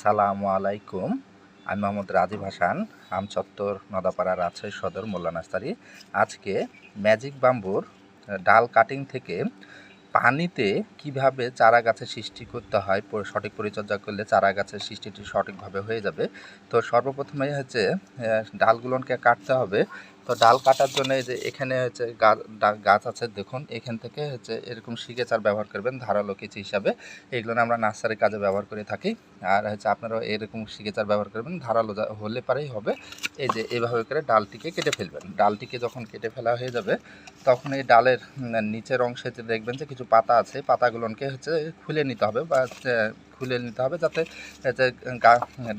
সালামু আলাইকুম। আমি মোহাম্মদ রাজীব হাসান, আমচত্বর, নদাপাড়া রাজশাহী সদর, মোল্লা নাস্তারি আজকে ম্যাজিক বাম্বুর ডাল কাটিং থেকে পানিতে কীভাবে চারা গাছের সৃষ্টি করতে হয় সঠিক পরিচর্যা করলে চারা গাছের সৃষ্টিটি সঠিকভাবে হয়ে যাবে। তো সর্বপ্রথমে হচ্ছে ডালগুলোকে কাটতে হবে। তো ডাল কাটার জন্য এই যে এখানে হচ্ছে গাছ আছে, দেখুন। এখান থেকে হচ্ছে এরকম শিকে চার ব্যবহার করবেন, ধারালো কিছু হিসাবে। এগুলো আমরা নার্সারির কাজে ব্যবহার করে থাকি। আর হচ্ছে আপনারাও এরকম শিকেচার ব্যবহার করবেন, ধারালো হলে পারেই হবে। এই যে এভাবে করে ডালটিকে কেটে ফেলবেন। ডালটিকে যখন কেটে ফেলা হয়ে যাবে, তখন এই ডালের নিচের অংশে দেখবেন যে কিছু পাতা আছে। পাতাগুলোকে হচ্ছে খুলে নিতে হবে বা খুলে নিতে হবে যাতে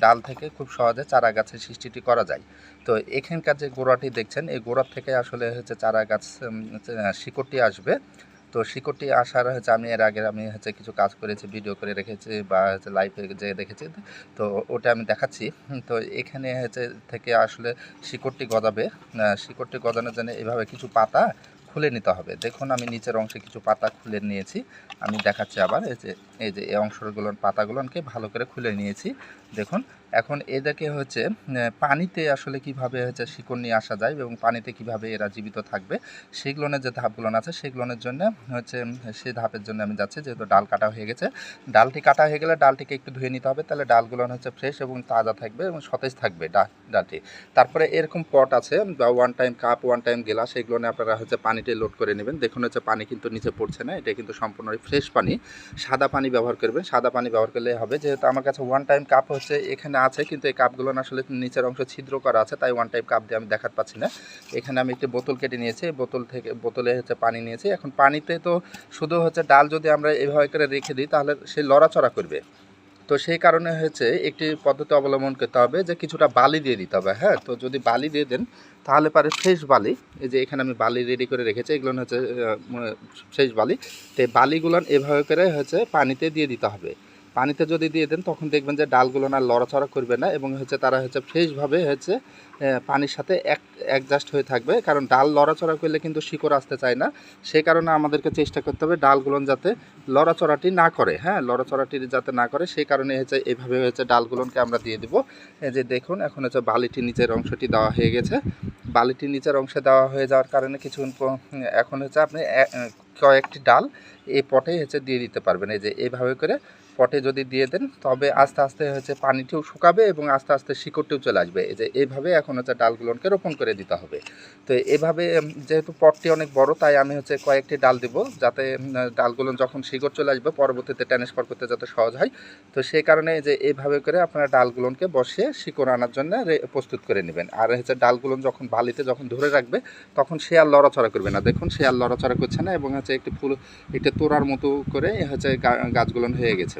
ডাল থেকে খুব সহজে চারা গাছের সৃষ্টিটি করা যায়। তো এখানকার যে গোড়াটি দেখছেন, এই গোড়ার থেকে আসলে হচ্ছে চারা গাছ শিকড়টি আসবে। তো শিকড়টি আসার হচ্ছে আমি এর আগে আমি হচ্ছে কিছু কাজ করেছি, ভিডিও করে রেখেছি বা হচ্ছে লাইভে যে দেখেছি, তো ওটা আমি দেখাচ্ছি। তো এখানে হচ্ছে থেকে আসলে শিকড়টি গজাবে। শিকড়টি গজানোর জন্য এভাবে কিছু পাতা খুলে নিতে হবে। দেখুন, আমি নিচের অংশে কিছু পাতা খুলে নিয়েছি। আমি দেখাচ্ছি আবার, এই যে এই যে, এই অংশগুলোর পাতাগুলোকে ভালো করে খুলে নিয়েছি। দেখুন এখন এদেরকে হচ্ছে পানিতে আসলে কীভাবে হচ্ছে শিকড় নিয়ে আসা যায় এবং পানিতে কীভাবে এরা জীবিত থাকবে সেগুলোনের যে ধাপগুলো আছে সেগুলোনের জন্য হচ্ছে সেই ধাপের জন্য আমি যাচ্ছি, যেহেতু ডাল কাটা হয়ে গেছে। ডালটি কাটা হয়ে গেলে ডালটিকে একটু ধুয়ে নিতে হবে, তাহলে ডালগুলো হচ্ছে ফ্রেশ এবং তাজা থাকবে এবং সতেজ থাকবে ডালটি। তারপরে এরকম পট আছে, বা one time cup one time glass এগুলো নিয়ে আপনারা হচ্ছে পানিতে লোড করে নেবেন। দেখুন হচ্ছে পানি কিন্তু নিচে পড়ছে না, এটা কিন্তু সম্পূর্ণ ফ্রেশ পানি। সাদা পানি ব্যবহার করবেন, সাদা পানি ব্যবহার করলে হবে, যেহেতু আমার কাছে ওয়ান টাইম কাপ হচ্ছে, এখানে আছে, কিন্তু এই কাপগুলো আসলে নিচের অংশ ছিদ্র করা আছে, তাই ওয়ান টাইপ কাপ দিয়ে আমি দেখাতে পাচ্ছি না। এখানে আমি একটি বোতল কেটে নিয়েছি বোতল থেকে, বোতলে হচ্ছে পানি নিয়েছি। এখন পানিতে তো শুধু হচ্ছে ডাল যদি আমরা এভাবে করে রেখে দিই, তাহলে সে লড়াচড়া করবে। তো সেই কারণে হয়েছে একটি পদ্ধতি অবলম্বন করতে হবে যে কিছুটা বালি দিয়ে দিতে হবে হ্যাঁ? তো যদি বালি দিয়ে দেন, তাহলে পারে ফ্রেশ বালি। এই যে এখানে আমি বালি রেডি করে রেখেছি, এগুলো হচ্ছে ফ্রেশ বালি। তো এই বালিগুলো এভাবে করে হচ্ছে পানিতে দিয়ে দিতে হবে। পানিতে যদি দিয়ে দেন, তখন দেখবেন যে ডালগুলো না লড়াচড়া করবে না এবং হচ্ছে তারা হচ্ছে ফ্রেশভাবে হচ্ছে পানির সাথে এক অ্যাডজাস্ট হয়ে থাকবে। কারণ ডাল লড়াচড়া করলে কিন্তু শিকড় আসতে চায় না। সেই কারণে আমাদেরকে চেষ্টা করতে হবে ডালগুলো যাতে লড়াচড়াটি না করে হ্যাঁ? লড়াচড়াটি যাতে না করে সেই কারণে হচ্ছে এইভাবে হচ্ছে ডালগুলোকে আমরা দিয়ে দেবো। যে দেখুন, এখন হচ্ছে বালিটি নিচের অংশটি দেওয়া হয়ে গেছে। বালিটি নিচের অংশে দেওয়া হয়ে যাওয়ার কারণে কিছুক্ষণ এখন হচ্ছে আপনি কয়েকটি ডাল এই পটে হচ্ছে দিয়ে দিতে পারবেন। এই যে এইভাবে করে পটে যদি দিয়ে দেন, তবে আস্তে আস্তে হচ্ছে পানিটিও শুকাবে এবং আস্তে আস্তে শিকড়টিও চলে আসবে। এই যে এইভাবে এখন হচ্ছে ডালগুলোকে রোপণ করে দিতে হবে। তো এভাবে যেহেতু পটটি অনেক বড়, তাই আমি হচ্ছে কয়েকটি ডাল দিব যাতে ডালগুলো যখন শিকড় চলে আসবে, পরবর্তীতে ট্রান্সফার করতে যাতে সহজ হয়। তো সেই কারণে যে এইভাবে করে আপনারা ডালগুলোকে বসিয়ে শিকড় আনার জন্য প্রস্তুত করে নেবেন। আর হচ্ছে ডালগুলো যখন বালিতে যখন ধরে রাখবে, তখন সে আর লড়াচড়া করবে না। দেখুন, সে আর লড়াচড়া করছে না এবং হচ্ছে একটি ফুল, একটি তোড়ার মতো করে হচ্ছে গাছগুলো হয়ে গেছে।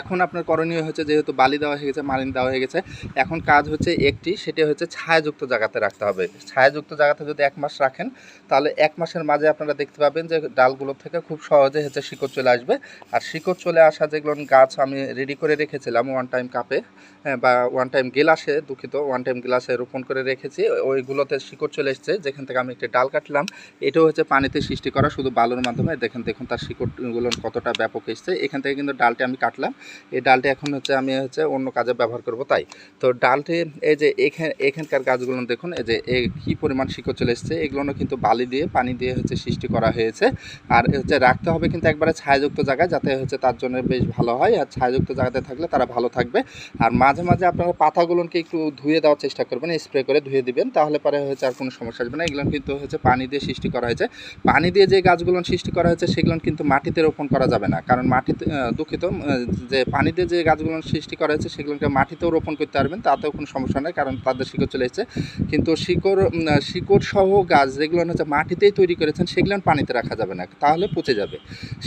এখন আপনার করণীয় হচ্ছে যেহেতু বালি দেওয়া হয়ে গেছে, মালিন দেওয়া হয়ে গেছে, এখন কাজ হচ্ছে একটি, সেটি হচ্ছে ছায়াযুক্ত জায়গাতে রাখতে হবে। ছায়াযুক্ত জায়গাতে যদি এক মাস রাখেন, তাহলে এক মাসের মাঝে আপনারা দেখতে পাবেন যে ডালগুলো থেকে খুব সহজে হচ্ছে শিকড় চলে আসবে। আর শিকড় চলে আসা যেগুলো গাছ আমি রেডি করে রেখেছিলাম ওয়ান টাইম কাপে বা ওয়ান টাইম গ্লাসে দুঃখিত ওয়ান টাইম গ্লাসে রোপণ করে রেখেছি। ওইগুলোতে শিকড় চলে এসছে, যেখান থেকে আমি একটি ডাল কাটলাম। এটাও হচ্ছে পানিতে সৃষ্টি করা, শুধু বালুর মাধ্যমে। দেখেন, দেখুন তার শিকড়গুলো কতটা ব্যাপক এসছে। এখান থেকে কিন্তু ডালটি আমি কাটলাম। এই ডালটি এখন হচ্ছে আমি হচ্ছে অন্য কাজে ব্যবহার করব, তাই। তো ডালটি এই যে এখানে, এখানকার গাছগুলো দেখুন, এই যে কী পরিমাণ শিকড় চলে এসছে, এগুলো কিন্তু বালি দিয়ে, পানি দিয়ে হচ্ছে সৃষ্টি করা হয়েছে। আর হচ্ছে রাখতে হবে কিন্তু একবারে ছায়াযুক্ত জায়গায় যাতে হচ্ছে তার জন্য বেশ ভালো হয়, আর ছায়াযুক্ত জায়গাতে থাকলে তারা ভালো থাকবে। আর মাঝে মাঝে আপনারা পাতাগুলোকে একটু ধুয়ে দেওয়ার চেষ্টা করবেন, স্প্রে করে ধুয়ে দিবেন, তাহলে পরে হচ্ছে আর কোনো সমস্যা আসবে না। এগুলো কিন্তু হচ্ছে পানি দিয়ে সৃষ্টি করা হয়েছে। পানি দিয়ে যে গাছগুলো সৃষ্টি করা হয়েছে, সেগুলো কিন্তু মাটিতে রোপণ করা যাবে না, কারণ মাটিতে দুঃখিত যে পানিতে যে গাছগুলো সৃষ্টি করা হয়েছে, সেগুলোকে মাটিতেও রোপণ করতে পারবেন, তাতেও কোনো সমস্যা নেই, কারণ তাদের শিকড় চলে এসেছে। কিন্তু শিকড় শিকড় সহ গাছ যেগুলো হচ্ছে মাটিতেই তৈরি করেছেন, সেগুলো পানিতে রাখা যাবে না, তাহলে পচে যাবে।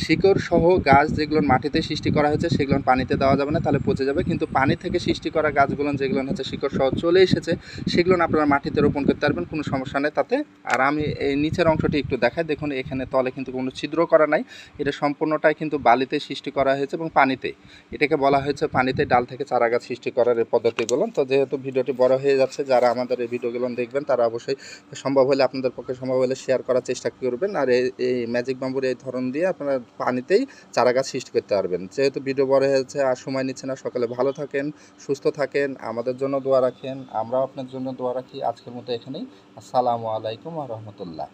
শিকড় সহ গাছ যেগুলো মাটিতে সৃষ্টি করা হয়েছে, সেগুলো পানিতে দেওয়া যাবে না, তাহলে পচে যাবে। কিন্তু পানি থেকে সৃষ্টি করা গাছগুলো যেগুলো হচ্ছে শিকড় সহ চলে এসেছে, সেগুলো আপনারা মাটিতে রোপণ করতে পারবেন, কোনো সমস্যা নেই তাতে। আর আমি এই নিচের অংশটি একটু দেখাই, দেখুন এখানে তলে কিন্তু কোনো ছিদ্র করা নাই, এটা সম্পূর্ণটাই কিন্তু বালিতে সৃষ্টি করা হয়েছে এবং পানিতে। এটাকে বলা হয়েছে পানিতে ডাল থেকে চারা গাছ সৃষ্টি করার এই পদ্ধতিগুলো। তো যেহেতু ভিডিওটি বড় হয়ে যাচ্ছে, যারা আমাদের এই ভিডিওগুলো দেখবেন, তারা অবশ্যই সম্ভব হলে আপনাদের পক্ষে সম্ভব হলে শেয়ার করার চেষ্টা করবেন। আর এই ম্যাজিক বাম্বুর এই ধরন দিয়ে আপনারা পানিতেই চারা গাছ সৃষ্টি করতে পারবেন। যেহেতু ভিডিও বড় হয়েছে, আর সময় নিচ্ছে না, সকালে ভালো থাকেন, সুস্থ থাকেন, আমাদের জন্য দোয়া রাখেন। আমরাও আপনার জন্য দোয়া রাখি। আজকের মতো এখানেই। আসসালামু আলাইকুম রহমতুল্লাহ।